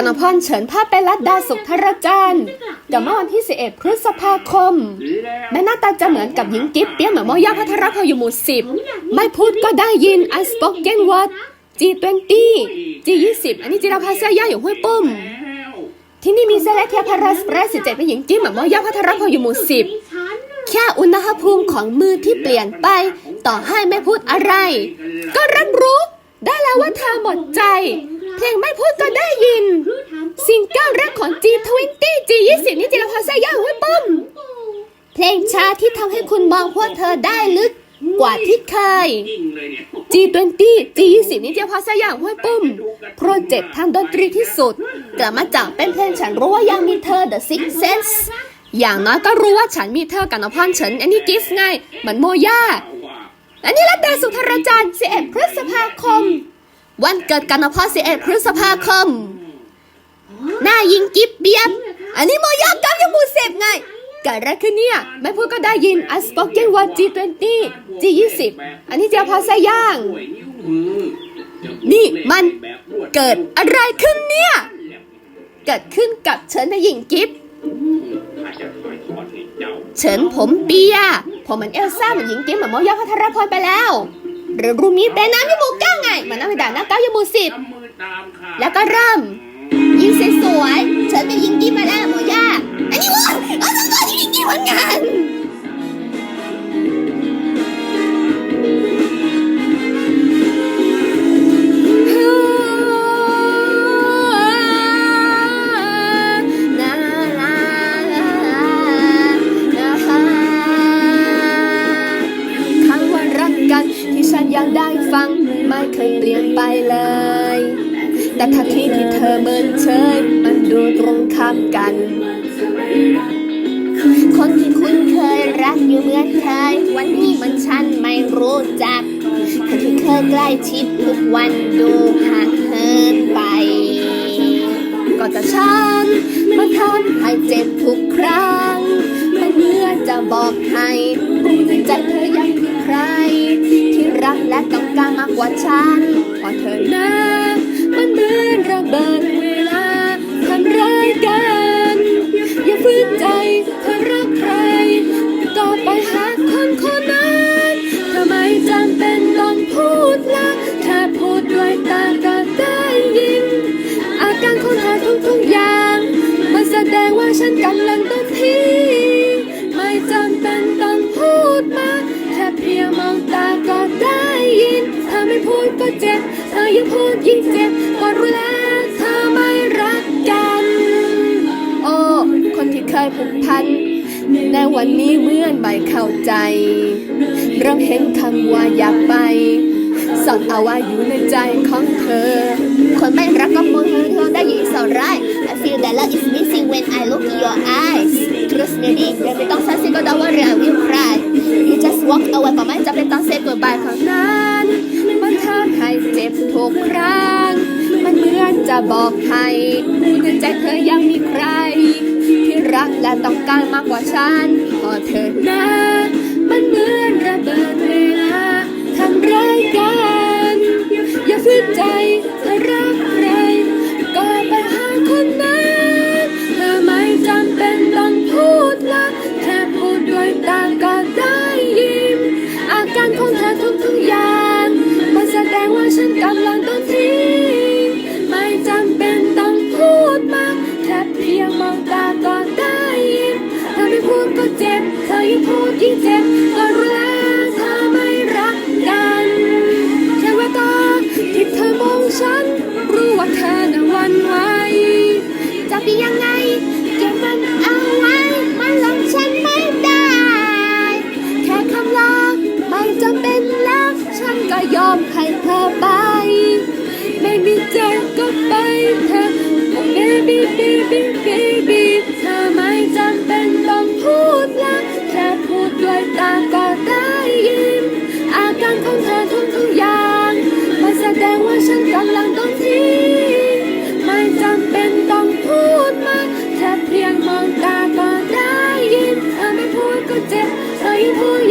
กันนพรเฉินภาพเป็นรัตดาสุขธรจันทร์กับเมื่อวันที่ 11 พฤษภาคม แม่หน้าตาจะเหมือนกับหญิงกิ๊บเปี้ยเหมือนมอย่าพัทรพอยู่หมู่สิบไม่พูดก็ได้ยิน I spoken word G20 G20 อันนี้จิราภาษาย่าอยู่ห้วยปุ้ม ที่นี่มีเซเลเทียพารัสเปรสสิเจ็ดเป็นหญิงกิ๊บเหมือนมอย่าพัทรพอยู่หมู่สิบแค่อุณหภูมิของมือที่เปลี่ยนไป ต่อให้ไม่พูดอะไร ก็รับรู้ได้แล้วว่าเธอหมดใจ เพลงไม่พูดก็ได้ยิน ซิงเกิลแรกของ G20 G20 นี่จิรภาษาย่าห้วยปุ้ม เพลงชาที่ทำให้คุณมองพวกเธอได้ลึกกว่าที่เคย G20 G20 นี่จิรภาษาย่าห้วยปุ้ม โปรเจกต์ทางดนตรีที่สุด กลับมาจากเป็นเพลงฉันรู้ว่ายังมีเธอ The Six Sense อย่างน้อยก็รู้ว่าฉันมีเธอกับนพรเฉินอันนี้กิฟต์ไงเหมือนโมย่าอันนี้รัตดาสุธรจันทร์11พฤษภาคม วันเกิดกันนพร11 พฤษภาคม หน้ายิงกิฟเบียบ อันนี้โมย่ากับยังมูเสพไงเกิดอะไรขึ้นเนี่ย ไม่พูดก็ได้ยิน I spoken word G20 G20 อันนี้เจ้าภาษาย่าง นี่มันเกิดอะไรขึ้นเนี่ย เกิดขึ้นกับเฉินและหญิงกิฟเฉินผมเปีย ผมเหมือนเอลซ่าเหมือนหญิงกิ๊มเหมือนโมยาพัทรพรไปแล้ว หรือรูมีเป็นน้ำยมูก้าไงเหมือนน้ำไปด่าหน้าเก้ายมูสิบ แล้วก็เริ่ม ยิงสวยๆเฉินไปยิงกิ๊มมาแล้ว เคยเปลี่ยนไปเลย แต่ทักทีที่เธอเมินเฉยมันดูตรงข้ามกัน คนที่คุณเคยรักอยู่เหมือนเคยวันนี้มันฉันไม่รู้จักคนที่เคยใกล้ชิดทุกวันดูห่างเหินไป ก็จะฉันมาทำให้เจ็บทุกครั้ง นกำลังโดนทิ้งไม่จำเป็นต้องพูดมากแค่เพียงมองตาก็ได้ยิน เธอไม่พูดก็เจ็บ เธอยิ่งพูดยิ่งเจ็บก็รู้แล้วเธอไม่รักกัน โอ้ คนที่เคยผูกพันในวันนี้เมื่อนไม่เข้าใจ เริ่มเห็นคำว่าอยากไปสอนเอาว่าอยู่ในใจของเธอ คนไม่รักก็มองเธอเธอได้ยินสอนร้าย บอกให้ในใจเธอยังมีใคร ที่รักและต้องการมากกว่าฉัน เจ็บ เธอยิ่งพูดยิ่งเจ็บก็รู้แล้วเธอไม่รักกันแค่แววตาที่เธอมองฉัน รู้ว่าเธอน่ะวันไหวจะเป็นยังไงเก็บมันเอาไว้ มันหลงฉันไม่ได้ แค่คำลาไม่จำเป็นแล้ว ฉันก็ยอมให้เธอไป ไม่มีเจอก็ไปเธอ baby baby baby every voice.